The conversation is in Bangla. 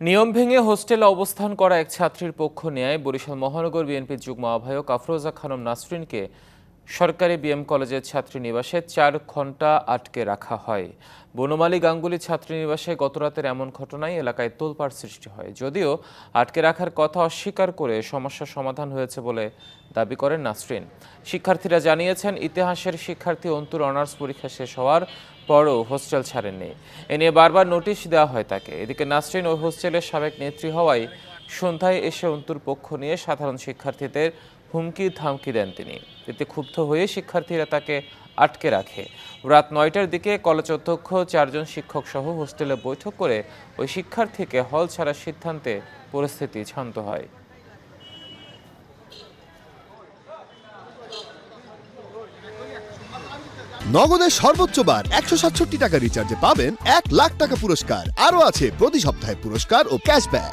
নিয়ম ভেঙে হোস্টেলে অবস্থান করা এক ছাত্রীর পক্ষ নেয় বরিশাল মহানগর বিএনপির যুগ্ম আহ্বায়ক আফরোজা খানম নাসরিনকে সরকারি বিএম কলেজের ছাত্রী নিবাসে চার ঘণ্টা আটকে রাখা হয়। বনমালী গাঙ্গুলি ছাত্রীনিবাসে গতরাতের এমন ঘটনায় এলাকায় তোলপাড় সৃষ্টি হয়। যদিও আটকে রাখার কথা অস্বীকার করে সমস্যার সমাধান হয়েছে বলে দাবি করেন নাসরিন। শিক্ষার্থীরা জানিয়েছেন, ইতিহাসের শিক্ষার্থী অন্তুর অনার্স পরীক্ষা শেষ হওয়ার পরও হোস্টেল ছাড়েননি। এ নিয়ে বারবার নোটিশ দেওয়া হয় তাকে। এদিকে নাসরিন ওই হোস্টেলের সাবেক নেত্রী হওয়ায় সন্ধ্যায় এসে অন্তুর পক্ষ নিয়ে সাধারণ শিক্ষার্থীদের হুমকি ধামকি দেন তিনি। এতে ক্ষুব্ধ হয়ে শিক্ষার্থীরা তাকে আটকে রাখে। রাত নয়টার দিকে কলেজ অধ্যক্ষ, চারজন শিক্ষক সহ হোস্টেলে বৈঠক করে ওই শিক্ষার্থীকে হল ছাড়ার সিদ্ধান্তে পরিস্থিতি শান্ত হয়। নগদের সর্বোচ্চ বার একশো সাতষট্টি টাকা রিচার্জে পাবেন এক লাখ টাকা পুরস্কার। আরও আছে প্রতি সপ্তাহে পুরস্কার ও ক্যাশব্যাক